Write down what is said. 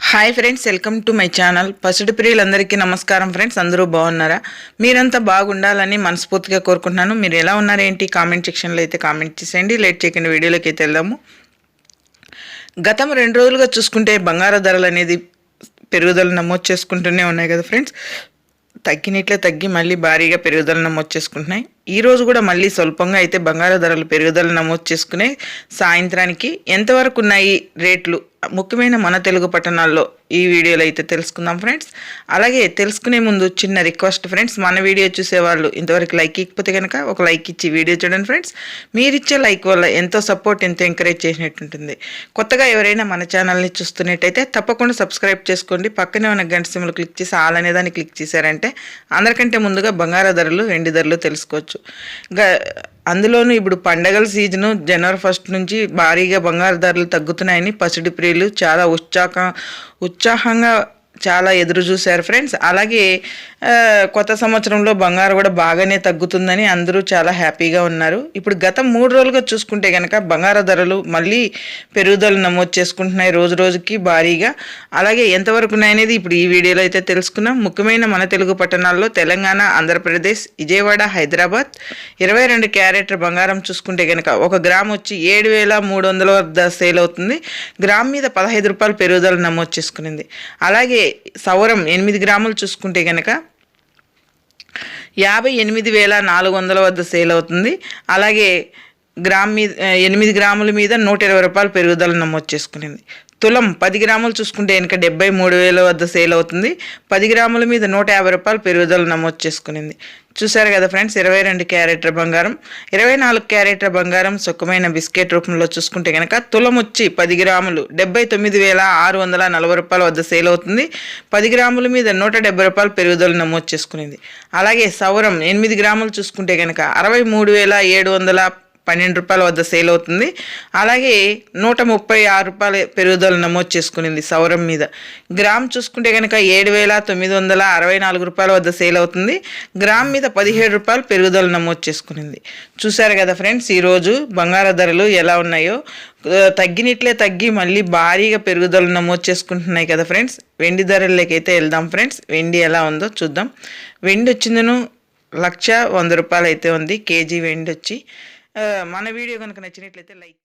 Hi friends welcome to my channel పసుడు ప్రియులందరికీ నమస్కారం friends అందరూ బాగున్నారా? మీరంతా బాగుండాలని మనస్ఫూర్తిగా కోరుకుంటున్నాను. మీరు ఎలా ఉన్నారేంటి కామెంట్ సెక్షన్లో అయితే కామెంట్ చేసేయండి. లేట్ చేయకుండా వీడియోలోకి అయితే వెళ్దాము. గతం రెండు రోజులుగా చూసుకుంటే బంగారు ధరలు అనేది పెరుగుదల నమోదు చేసుకుంటూనే ఉన్నాయి కదా ఫ్రెండ్స్ తగ్గినట్లే తగ్గి మళ్ళీ భారీగా పెరుగుదల నమోదు చేసుకుంటున్నాయి. ఈరోజు కూడా మళ్ళీ స్వల్పంగా అయితే బంగారు ధరలు పెరుగుదల నమోదు చేసుకునే సాయంత్రానికి ఎంతవరకు ఉన్నాయి రేట్లు? ముఖ్యమైన మన తెలుగు పట్టణాల్లో ఈ వీడియోలో అయితే తెలుసుకుందాం ఫ్రెండ్స్. అలాగే తెలుసుకునే ముందు చిన్న రిక్వెస్ట్ ఫ్రెండ్స్ మన వీడియో చూసేవాళ్ళు ఇంతవరకు లైక్ ఇకపోతే కనుక ఒక లైక్ ఇచ్చి వీడియో చూడండి ఫ్రెండ్స్. మీరిచ్చే లైక్ వల్ల ఎంతో సపోర్ట్ ఎంతో ఎంకరేజ్ చేసినట్టు ఉంటుంది. కొత్తగా ఎవరైనా మన ఛానల్ని చూస్తున్నట్టయితే తప్పకుండా సబ్స్క్రైబ్ చేసుకోండి. పక్కనే ఉన్న గంట సిమ్లు క్లిక్ చేసి ఆల్ అనేదాన్ని క్లిక్ చేశారంటే అందరికంటే ముందుగా బంగారు ధరలు వెండి ధరలు తెలుసుకోవచ్చు. గా అందులోనూ ఇప్పుడు పండగల సీజను జనవరి ఫస్ట్ నుంచి భారీగా బంగారు ధరలు తగ్గుతున్నాయని పసిడి ప్రియులు చాలా ఉత్సాహ ఉత్సాహంగా చాలా ఎదురు చూశారు ఫ్రెండ్స్. అలాగే కొత్త సంవత్సరంలో బంగారు కూడా బాగానే తగ్గుతుందని అందరూ చాలా హ్యాపీగా ఉన్నారు. ఇప్పుడు గత మూడు రోజులుగా చూసుకుంటే కనుక బంగారు ధరలు మళ్ళీ పెరుగుదల నమోదు చేసుకుంటున్నాయి రోజు రోజుకి భారీగా. అలాగే ఎంతవరకు ఉన్నాయనేది ఇప్పుడు ఈ వీడియోలో అయితే తెలుసుకున్నాం ముఖ్యమైన మన తెలుగు పట్టణాల్లో తెలంగాణ ఆంధ్రప్రదేశ్ విజయవాడ హైదరాబాద్ ఇరవై రెండు క్యారెట్ బంగారం చూసుకుంటే కనుక ఒక గ్రామ్ వచ్చి ఏడు వేల మూడు వందల వద్ద సేల్ అవుతుంది. గ్రామ్ మీద పదహైదు రూపాయలు పెరుగుదల నమోదు చేసుకునింది. అలాగే సౌరం ఎనిమిది గ్రాములు చూసుకుంటే కనుక యాభై ఎనిమిది వేల నాలుగు వందల వద్ద సేల్ అవుతుంది. అలాగే గ్రామ్ మీద ఎనిమిది గ్రాముల మీద నూట ఇరవై రూపాయలు పెరుగుదల నమోదు చేసుకునింది. తులం పది గ్రాములు చూసుకుంటే వెనుక డెబ్బై మూడు వేల వద్ద సేల్ అవుతుంది. పది గ్రాముల మీద నూట యాభై రూపాయలు పెరుగుదల నమోదు చేసుకునింది. చూశారు కదా ఫ్రెండ్స్ ఇరవై రెండు క్యారెట్ల బంగారం ఇరవై నాలుగు క్యారెట్ల బంగారం సుఖమైన బిస్కెట్ రూపంలో చూసుకుంటే కనుక తులం వచ్చి పది గ్రాములు డెబ్బై తొమ్మిది వేల ఆరు వందల నలభై రూపాయల వద్ద సేల్ అవుతుంది. పది గ్రాముల మీద నూట డెబ్బై రూపాయలు పెరుగుదల నమోదు చేసుకునింది. అలాగే సౌరం ఎనిమిది గ్రాములు చూసుకుంటే కనుక అరవై మూడు వేల ఏడు వందల పన్నెండు రూపాయల వద్ద సేల్ అవుతుంది. అలాగే నూట ముప్పై ఆరు రూపాయల పెరుగుదల నమోదు చేసుకునింది సౌరం మీద. గ్రామ్ చూసుకుంటే కనుక ఏడు వేల తొమ్మిది వందల అరవై నాలుగు రూపాయల వద్ద సేల్ అవుతుంది. గ్రామ్ మీద పదిహేడు రూపాయలు పెరుగుదల నమోదు చేసుకునింది. చూశారు కదా ఫ్రెండ్స్ ఈరోజు బంగారు ధరలు ఎలా ఉన్నాయో. తగ్గినట్లే తగ్గి మళ్ళీ భారీగా పెరుగుదల నమోదు చేసుకుంటున్నాయి కదా ఫ్రెండ్స్. వెండి ధరలకైతే వెళ్దాం ఫ్రెండ్స్. వెండి ఎలా ఉందో చూద్దాం. వెండి వచ్చిందను లక్ష వంద రూపాయలు అయితే ఉంది. కేజీ వెండి వచ్చి మన వీడియో కనుక నచ్చినట్లయితే లైక్